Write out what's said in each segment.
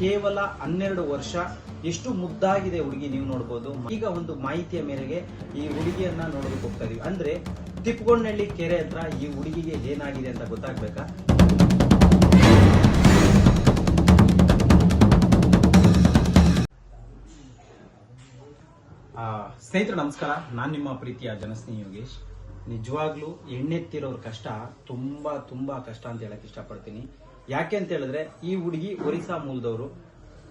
ಕೇವಲ ಹನ್ನೆರಡು ವರ್ಷ, ಎಷ್ಟು ಮುದ್ದಾಗಿದೆ ಹುಡುಗಿ ನೀವು ನೋಡ್ಬೋದು. ಈಗ ಒಂದು ಮಾಹಿತಿಯ ಮೇರೆಗೆ ಈ ಹುಡುಗಿಯನ್ನ ನೋಡೋದಕ್ಕೆ ಹೋಗ್ತಾ ಇದೀವಿ. ಅಂದ್ರೆ ತಿಪ್ಪಗೊಂಡಳ್ಳಿ ಕೆರೆ ಹತ್ರ ಈ ಹುಡುಗಿಗೆ ಏನಾಗಿದೆ ಅಂತ ಗೊತ್ತಾಗ್ಬೇಕಾ? ಸ್ನೇಹಿತರೆ, ನಮಸ್ಕಾರ. ನಾನು ನಿಮ್ಮ ಪ್ರೀತಿಯ ಜನಸ್ನೇಹಿ ಯೋಗೇಶ್. ನಿಜವಾಗ್ಲೂ ಎಣ್ಣೆತ್ತಿರೋರ್ ಕಷ್ಟ ತುಂಬಾ ತುಂಬಾ ಕಷ್ಟ ಅಂತ ಹೇಳಕ್ ಇಷ್ಟಪಡ್ತೀನಿ. ಯಾಕೆ ಅಂತ ಹೇಳಿದ್ರೆ, ಈ ಹುಡುಗಿ ಒರಿಸ್ಸಾ ಮೂಲದವರು.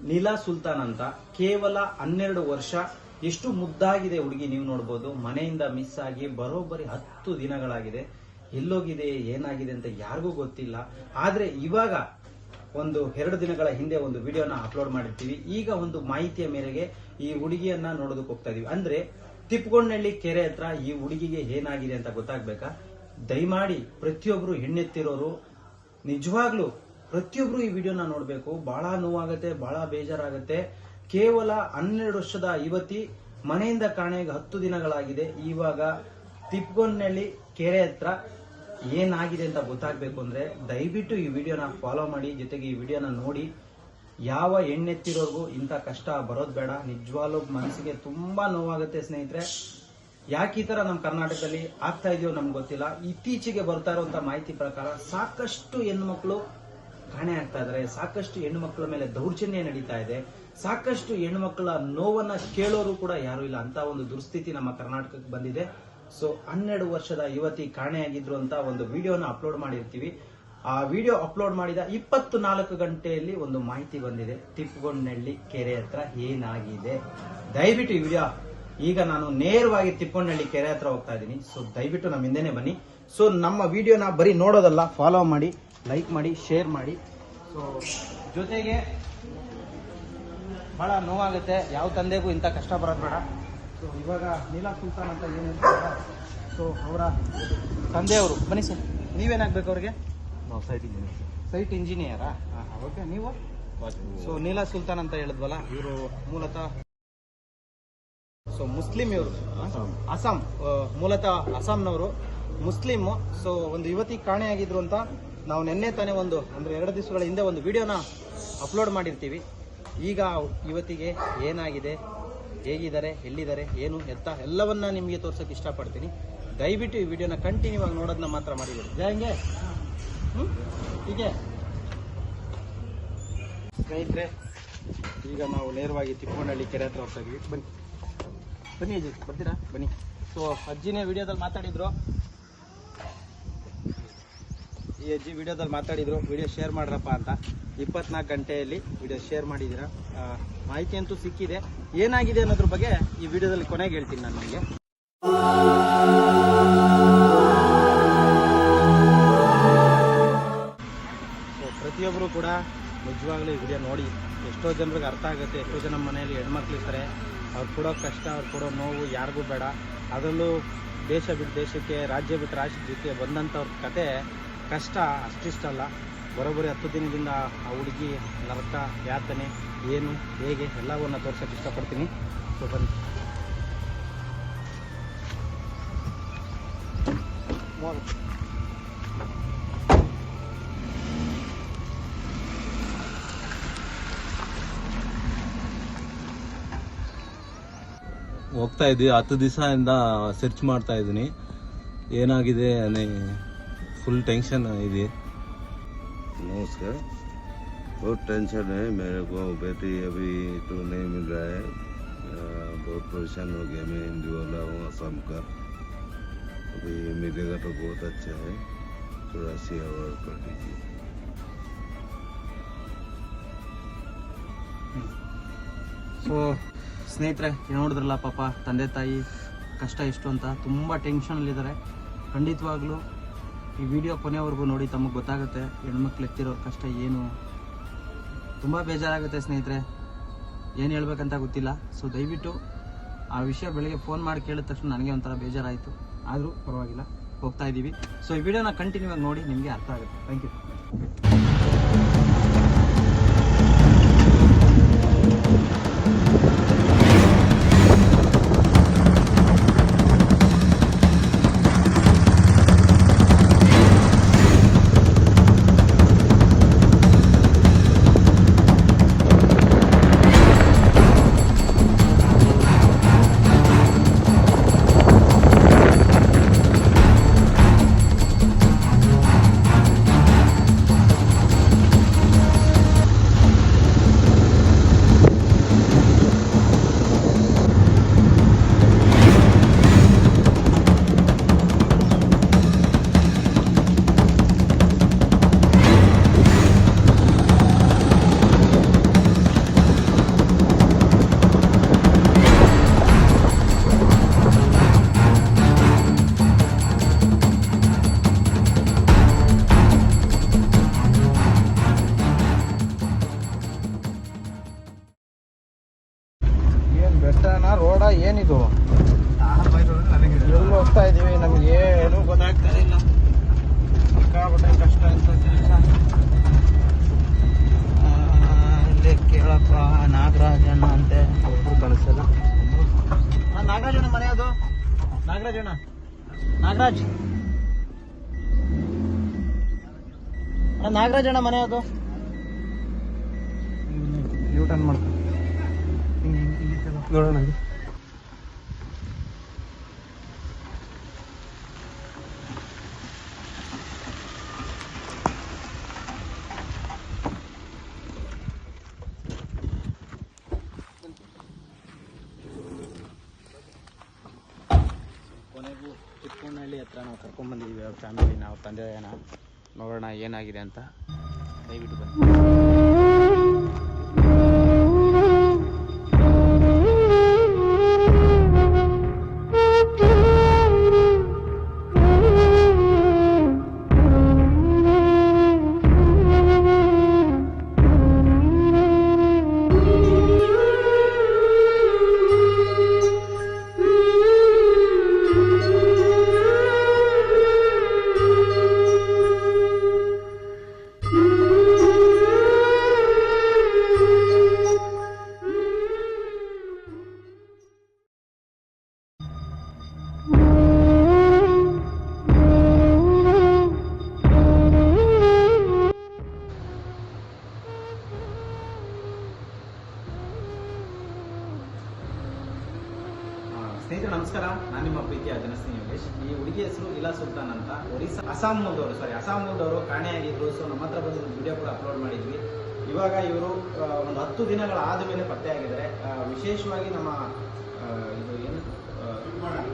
ನೀಲಾ ಸುಲ್ತಾನ್ ಅಂತ ಕೇವಲ ಹನ್ನೆರಡು ವರ್ಷ ಎಷ್ಟು ಮುದ್ದಾಗಿದೆ ಹುಡುಗಿ ನೀವು ನೋಡ್ಬೋದು. ಮನೆಯಿಂದ ಮಿಸ್ ಆಗಿ ಬರೋಬ್ಬರಿ ಹತ್ತು ದಿನಗಳಾಗಿದೆ. ಎಲ್ಲೋಗಿದೆ, ಏನಾಗಿದೆ ಅಂತ ಯಾರಿಗೂ ಗೊತ್ತಿಲ್ಲ. ಆದ್ರೆ ಇವಾಗ ಒಂದು ಎರಡು ದಿನಗಳ ಹಿಂದೆ ಒಂದು ವಿಡಿಯೋನ ಅಪ್ಲೋಡ್ ಮಾಡಿರ್ತೀವಿ. ಈಗ ಒಂದು ಮಾಹಿತಿಯ ಮೇರೆಗೆ ಈ ಹುಡುಗಿಯನ್ನ ನೋಡೋದಕ್ಕೆ ಹೋಗ್ತಾ ಇದೀವಿ. ಅಂದ್ರೆ ತಿಪ್ಪಗೊಂಡಳ್ಳಿ ಕೆರೆ ಹತ್ರ ಈ ಹುಡುಗಿಗೆ ಏನಾಗಿದೆ ಅಂತ ಗೊತ್ತಾಗ್ಬೇಕಾ? ದಯಮಾಡಿ ಪ್ರತಿಯೊಬ್ರು ಹೆಣ್ಣೆತ್ತಿರೋರು ನಿಜವಾಗ್ಲು ಪ್ರತಿಯೊಬ್ರು ಈ ವಿಡಿಯೋನ ನೋಡಬೇಕು. ಬಹಳ ನೋವಾಗತ್ತೆ ಬಹಳ ಬೇಜಾರಾಗತ್ತೆ. ಕೇವಲ ಹನ್ನೆರಡು ವರ್ಷದ ಯುವತಿ ಮನೆಯಿಂದ ಕಾಣೆಗೆ ಹತ್ತು ದಿನಗಳಾಗಿದೆ. ಇವಾಗ ತಿಪ್ಪಗೊಂಡಳ್ಳಿ ಕೆರೆ ಹತ್ರ ಏನಾಗಿದೆ ಅಂತ ಗೊತ್ತಾಗಬೇಕು ಅಂದ್ರೆ ದಯವಿಟ್ಟು ಈ ವಿಡಿಯೋನ ಫಾಲೋ ಮಾಡಿ, ಜೊತೆಗೆ ಈ ವಿಡಿಯೋನ ನೋಡಿ. ಯಾವ ಹೆಣ್ಣೆತ್ತಿರೋರ್ಗೂ ಇಂಥ ಕಷ್ಟ ಬರೋದು ಬೇಡ. ನಿಜವಾಗ್ಲೂ ಮನಸ್ಸಿಗೆ ತುಂಬಾ ನೋವಾಗುತ್ತೆ ಸ್ನೇಹಿತರೆ. ಯಾಕೆ ಈ ತರ ನಮ್ಮ ಕರ್ನಾಟಕದಲ್ಲಿ ಆಗ್ತಾ ಇದೆಯೋ ನಮ್ಗೆ ಗೊತ್ತಿಲ್ಲ. ಇತ್ತೀಚೆಗೆ ಬರ್ತಾ ಇರುವಂತ ಮಾಹಿತಿ ಪ್ರಕಾರ ಸಾಕಷ್ಟು ಹೆಣ್ಮಕ್ಳು ಕಾಣೆ ಆಗ್ತಾ ಇದಾರೆ ಸಾಕಷ್ಟು ಹೆಣ್ಣು ಮಕ್ಕಳ ಮೇಲೆ ದೌರ್ಜನ್ಯ ನಡೀತಾ ಇದೆ. ಸಾಕಷ್ಟು ಮಕ್ಕಳ ನೋವನ್ನ ಕೇಳೋರು ಕೂಡ ಯಾರು ಇಲ್ಲ. ಅಂತ ಒಂದು ದುರ್ಸ್ಥಿತಿ ನಮ್ಮ ಕರ್ನಾಟಕಕ್ಕೆ ಬಂದಿದೆ. ಸೊ ಹನ್ನೆರಡು ವರ್ಷದ ಯುವತಿ ಕಾಣೆಯಾಗಿದ್ರು ಅಂತ ಒಂದು ವಿಡಿಯೋನ ಅಪ್ಲೋಡ್ ಮಾಡಿರ್ತೀವಿ. ಆ ವಿಡಿಯೋ ಅಪ್ಲೋಡ್ ಮಾಡಿದ ಇಪ್ಪತ್ತು ನಾಲ್ಕು ಗಂಟೆಯಲ್ಲಿ ಒಂದು ಮಾಹಿತಿ ಬಂದಿದೆ. ತಿಪ್ಪಗೊಂಡನಹಳ್ಳಿ ಕೆರೆ ಹತ್ರ ಏನಾಗಿದೆ? ದಯವಿಟ್ಟು ಈ ವಿಡಿಯೋ, ಈಗ ನಾನು ನೇರವಾಗಿ ತಿಪ್ಪಗೊಂಡನಹಳ್ಳಿ ಕೆರೆ ಹತ್ರ ಹೋಗ್ತಾ ಇದ್ದೀನಿ. ಸೊ ದಯವಿಟ್ಟು ನಮ್ಮ ಹಿಂದೆನೆ ಬನ್ನಿ. ಸೊ ನಮ್ಮ ವಿಡಿಯೋನ ಬರೀ ನೋಡೋದಲ್ಲ ಫಾಲೋ ಮಾಡಿ. ಲೈಕ್ ಮಾಡಿ ಶೇರ್ ಮಾಡಿ. ಸೊ ಜೊತೆಗೆ ಬಹಳ ನೋವಾಗುತ್ತೆ. ಯಾವ ತಂದೆಗೂ ಇಂಥ ಕಷ್ಟ ಬರೋದು ಬೇಡ. ಸೊ ಇವಾಗ ನೀಲಾ ಸುಲ್ತಾನ್ ಅಂತ ಏನು ಹೇಳ್ತಾರೆ ಸೊ ಅವರ ತಂದೆಯವರು ಬನ್ನಿ ಸರ್ ನೀವೇನಾಗಬೇಕು ಅವ್ರಿಗೆ? ನಾವು ಸೈಟ್ ಇಂಜಿನಿಯರ್ ಸೈಟ್ ಇಂಜಿನಿಯರಾ ಹಾಂ ಓಕೆ ನೀವು? ಸೊ ನೀಲಾ ಸುಲ್ತಾನ್ ಅಂತ ಹೇಳಿದ್ವಲ್ಲ ಇವರು ಮೂಲತಃ ಸೊ ಮುಸ್ಲಿಂ ಇವರು. ಅಸ್ಸಾಂ. ಮೂಲತಃ ಅಸ್ಸಾಂನವರು. ಮುಸ್ಲಿಮು ಸೊ ಒಂದು ಯುವತಿ ಕಾಣೆಯಾಗಿದ್ರು ಅಂತ ನಾವು ನಿನ್ನೆ ತಾನೇ ಒಂದು ಅಂದರೆ ಎರಡು ದಿವಸಗಳ ಹಿಂದೆ ಒಂದು ವಿಡಿಯೋನ ಅಪ್ಲೋಡ್ ಮಾಡಿರ್ತೀವಿ. ಈಗ ಇವತ್ತಿಗೆ ಏನಾಗಿದೆ ಹೇಗಿದ್ದಾರೆ ಎಲ್ಲಿದ್ದಾರೆ ಏನು ಎತ್ತ ಎಲ್ಲವನ್ನ ನಿಮಗೆ ತೋರ್ಸೋಕೆ ಇಷ್ಟಪಡ್ತೀನಿ. ದಯವಿಟ್ಟು ಈ ವಿಡಿಯೋನ ಕಂಟಿನ್ಯೂ ಆಗಿ ನೋಡೋದನ್ನ ಮಾತ್ರ ಮಾಡಿಬಿಡಿ. ಜಯಂಗೆ ಹ್ಞೂ ಹೀಗೆ. ಸ್ನೇಹಿತರೆ ಈಗ ನಾವು ನೇರವಾಗಿ ತಿಪ್ಪನಹಳ್ಳಿ ಕೆರೆ ಹತ್ರ ಹೋಗ್ತಾ ಇದ್ದೀವಿ ಬನ್ನಿ. ಬನ್ನಿ ಅಜ್ಜಿ ಬರ್ತೀರಾ? ಬನ್ನಿ. ಸೊ ಅಜ್ಜಿನೇ ವಿಡಿಯೋದಲ್ಲಿ ಮಾತಾಡಿದ್ರು. ಈ ಅಜ್ಜಿ ವಿಡಿಯೋದಲ್ಲಿ ಮಾತಾಡಿದ್ರು, ವಿಡಿಯೋ ಶೇರ್ ಮಾಡ್ರಪ್ಪ ಅಂತ. ಇಪ್ಪತ್ನಾಲ್ಕು ಗಂಟೆಯಲ್ಲಿ ವಿಡಿಯೋ ಶೇರ್ ಮಾಡಿದ್ದೀರಾ. ಮಾಹಿತಿ ಅಂತೂ ಸಿಕ್ಕಿದೆ. ಏನಾಗಿದೆ ಅನ್ನೋದ್ರ ಬಗ್ಗೆ ಈ ವಿಡಿಯೋದಲ್ಲಿ ಕೊನೆಗೆ ಹೇಳ್ತೀನಿ ನಾನು ನಿಮಗೆ. ಪ್ರತಿಯೊಬ್ಬರು ಕೂಡ ನಿಜವಾಗ್ಲೂ ಈ ವಿಡಿಯೋ ನೋಡಿ. ಎಷ್ಟೋ ಜನರಿಗೆ ಅರ್ಥ ಆಗುತ್ತೆ, ಎಷ್ಟೋ ಜನ ಮನೆಯಲ್ಲಿ ಹೆಣ್ಮಕ್ಳು ಇರ್ತಾರೆ. ಅವ್ರು ಕೊಡೋ ಕಷ್ಟ, ಅವ್ರು ಕೊಡೋ ನೋವು ಯಾರಿಗೂ ಬೇಡ. ಅದರಲ್ಲೂ ದೇಶ ಬಿಟ್ಟು ದೇಶಕ್ಕೆ, ರಾಜ್ಯ ಬಿಟ್ಟು ರಾಜ್ಯಕ್ಕೆ ಬಂದಂಥವ್ರ ಕತೆ ಕಷ್ಟ ಅಷ್ಟಿಷ್ಟಲ್ಲ. ಬರೋಬ್ಬರಿ ಹತ್ತು ದಿನದಿಂದ ಆ ಹುಡುಗಿ ನರಕ, ಯಾತನೆ, ಏನು, ಹೇಗೆ ಎಲ್ಲವನ್ನು ತೋರಿಸೋಕೆ ಇಷ್ಟಪಡ್ತೀನಿ. ಸೊ, ಬನ್ನಿ. ಹೋಗ್ತಾ ಇದ್ದೀವಿ. ಹತ್ತು ದಿವಸದಿಂದ ಸರ್ಚ್ ಮಾಡ್ತಾ ಇದ್ದೀನಿ. ಏನಾಗಿದೆ ಫುಲ್ ಟೆನ್ಷನ್ ಇದೆ नमस्कार बहुत टेंशन है मेरे को बेटी अभी तो नहीं मिल रहा है अ, बहुत परेशान हो गया मैं हिंदी वाला हूँ असम का अभी मिलेगा तो बहुत अच्छा है थोड़ा सेवा और कर दीजिए ಸೊ ಸ್ನೇಹಿತರೆ ನೋಡಿದ್ರಲ್ಲ ಪಾಪ ತಂದೆ ತಾಯಿ ಕಷ್ಟ ಎಷ್ಟು ಅಂತ ತುಂಬ ಟೆನ್ಷನಲ್ಲಿದ್ದಾರೆ ಖಂಡಿತವಾಗ್ಲೂ ಈ ವಿಡಿಯೋ ಕೊನೆವರೆಗೂ ನೋಡಿ, ತಮಗೆ ಗೊತ್ತಾಗುತ್ತೆ ಹೆಣ್ಮಕ್ಳು ಎತ್ತಿರೋ ಕಷ್ಟ ಏನು. ತುಂಬ ಬೇಜಾರಾಗುತ್ತೆ ಸ್ನೇಹಿತರೆ. ಏನು ಹೇಳ್ಬೇಕಂತ ಗೊತ್ತಿಲ್ಲ. ಸೊ ದಯವಿಟ್ಟು ಆ ವಿಷಯ ಬೆಳಗ್ಗೆ ಫೋನ್ ಮಾಡಿ ಕೇಳಿದ ತಕ್ಷಣ ನನಗೆ ಒಂಥರ ಬೇಜಾರಾಯಿತು. ಆದರೂ ಪರವಾಗಿಲ್ಲ, ಹೋಗ್ತಾ ಇದ್ದೀವಿ. ಸೊ ಈ ವಿಡಿಯೋನ ಕಂಟಿನ್ಯೂ ಆಗಿ ನೋಡಿ, ನಿಮಗೆ ಅರ್ಥ ಆಗುತ್ತೆ. ಥ್ಯಾಂಕ್ ಯು ಸಿಕ್ಕಾಪಟ್ಟೆ ಕಷ್ಟ ಅಂತ ಕೆಲಸ ಇಲ್ಲಿ ಕೇಳಪ್ಪ ನಾಗರಾಜಣ್ಣ ಅಂತೆ. ಒಬ್ರು ಕಾಣಿಸ್ತಲ್ಲ ನಾಗರಾಜಣ್ಣ ಮನೆ ಅದು. ನಾಗರಾಜಣ್ಣ. ನಾಗರಾಜ್. ಅಣ್ಣ, ನಾಗರಾಜಣ್ಣ ಮನೆ ಅದು. ಯೂ ಟರ್ನ್ ಮಾಡ್ಕೊ ನೋಡೋಣ ಚಿಕ್ಕಣ್ಣಹಳ್ಳಿ ಹತ್ರ ನಾವು ಕರ್ಕೊಂಡ್ಬಂದಿದ್ದೀವಿ ಅವ್ರ ಫ್ಯಾಮಿಲಿ ನಾವು ತಂದೆ ತಾಯಿನ ನೋಡೋಣ ಏನಾಗಿದೆ ಅಂತ ದಯವಿಟ್ಟು ಬನ್ನಿ. ನಮಸ್ಕಾರ, ನಾನು ನಿಮ್ಮ ಪ್ರೀತಿಯ ಜನಸ್ನೇಹಿ ಯೋಗೇಶ್. ಈ ಹುಡುಗಿ ಹೆಸರು ಇಲಾ ಸುಲ್ತಾನ್ ಅಂತ. ಒರಿಸ್ಸಾ ಅಸ್ಸಾಂ ಮೂಲದವರು ಸಾರಿ ಅಸ್ಸಾಂ ಮೂಲದವರು ಕಾಣೆಯಾಗಿದ್ರು. ಸೊ ನಮ್ಮ ಹತ್ರ ಬಂದು ವಿಡಿಯೋ ಕೂಡ ಅಪ್ಲೋಡ್ ಮಾಡಿದ್ವಿ. ಇವಾಗ ಇವರು ಒಂದು ಹತ್ತು ದಿನಗಳ ಆದ ಮೇಲೆ ಪತ್ತೆಯಾಗಿದ್ದಾರೆ ವಿಶೇಷವಾಗಿ ನಮ್ಮ ಇದು ಏನು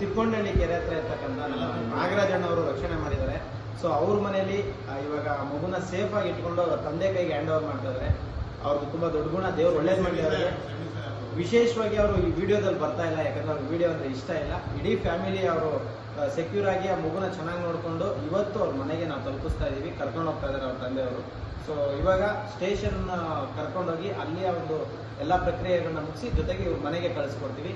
ತಿಪ್ಪೊಂಡಳ್ಳಿ ಕೆರೆ ಹತ್ರ ಇರ್ತಕ್ಕಂಥ ನಮ್ಮ ನಾಗರಾಜಣ್ಣವರು ರಕ್ಷಣೆ ಮಾಡಿದ್ದಾರೆ. ಸೊ ಅವ್ರ ಮನೆಯಲ್ಲಿ ಇವಾಗ ಮಗುನ ಸೇಫ್ ಆಗಿ ಇಟ್ಕೊಂಡು ಅವ್ರ ತಂದೆ ಕೈಗೆ ಹ್ಯಾಂಡ್ ಓವರ್ ಮಾಡ್ತಾ ಇದ್ದಾರೆ. ಅವ್ರದ್ದು ತುಂಬಾ ದೊಡ್ಡ ಗುಣ, ದೇವ್ರು ಒಳ್ಳೇದು ಮಾಡಿದ್ದಾರೆ ವಿಶೇಷವಾಗಿ ಅವರು ಈ ವಿಡಿಯೋದಲ್ಲಿ ಬರ್ತಾ ಇಲ್ಲ ಯಾಕಂದ್ರೆ ಅವ್ರಿಗೆ ವಿಡಿಯೋ ಅಂದ್ರೆ ಇಷ್ಟ ಇಲ್ಲ. ಇಡೀ ಫ್ಯಾಮಿಲಿ ಅವರು ಸೆಕ್ಯೂರ್ ಆಗಿ ಆ ಮಗುನ ಚೆನ್ನಾಗಿ ನೋಡಿಕೊಂಡು ಇವತ್ತು ಅವ್ರ ಮನೆಗೆ ನಾವು ತಲುಪಿಸ್ತಾ ಇದೀವಿ ಕರ್ಕೊಂಡು ಹೋಗ್ತಾ ಇದ್ದಾರೆ ಅವ್ರ ತಂದೆಯವರು. ಸೊ ಇವಾಗ ಸ್ಟೇಷನ್ ಕರ್ಕೊಂಡೋಗಿ ಅಲ್ಲಿಯ ಒಂದು ಎಲ್ಲ ಪ್ರಕ್ರಿಯೆಗಳನ್ನ ಮುಗಿಸಿ ಜೊತೆಗೆ ಇವ್ರ ಮನೆಗೆ ಕಳಿಸ್ಕೊಡ್ತೀವಿ.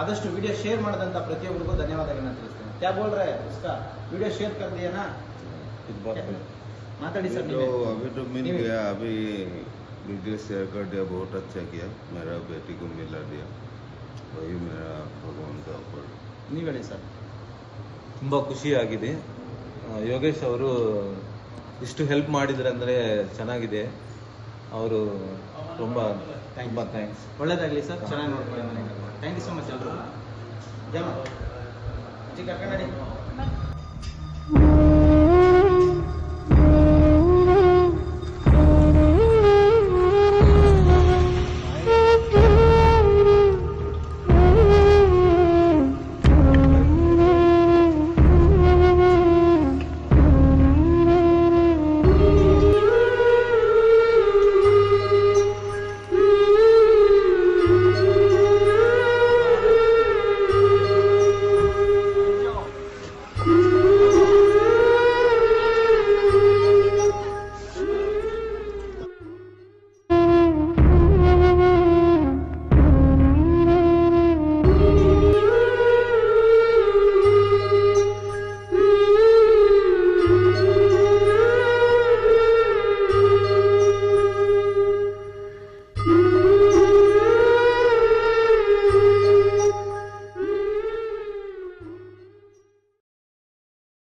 ಆದಷ್ಟು ವಿಡಿಯೋ ಶೇರ್ ಮಾಡಿದಂತ ಪ್ರತಿಯೊಬ್ಬರಿಗೂ ಧನ್ಯವಾದಗಳನ್ನ ತಿಳಿಸ್ತೀನಿ. ಕ್ಯಾ ಹೋಲ್ರೆ ಉಸ್ಕಾ? ವಿಡಿಯೋ ಶೇರ್ ಕರ್ ದಿಯಾ ನಾ ಮಾತಾಡಿ ಸರ್ अभी तो अभी तो मिल गया अभी वीडियो शेयर कर दिया बहुत अच्छा किया मेरा बेटी को मिला दिया वही मेरा भगवान का ऊपर ನೀವ್ ಹೇಳಿ ಸರ್ ತುಂಬ ಖುಷಿಯಾಗಿದೆ ಆ, ಯೋಗೇಶ್ ಅವರು ಇಷ್ಟು ಹೆಲ್ಪ್ ಮಾಡಿದ್ರೆ ಅಂದರೆ ಚೆನ್ನಾಗಿದೆ ಅವರು ತುಂಬ ತುಂಬ ಥ್ಯಾಂಕ್ಸ್ ಒಳ್ಳೇದಾಗ್ಲಿ ಸರ್ ಚೆನ್ನಾಗಿ ನೋಡ್ಕೊಳ್ಳಿ ಮನೆಗೆ ಥ್ಯಾಂಕ್ ಯು ಸೊ ಮಚ್ ಎಲ್ಲರೂ ಜಮ ಅಜ್ಜಿ ಕರ್ಕೊಂಡು ನಡಿ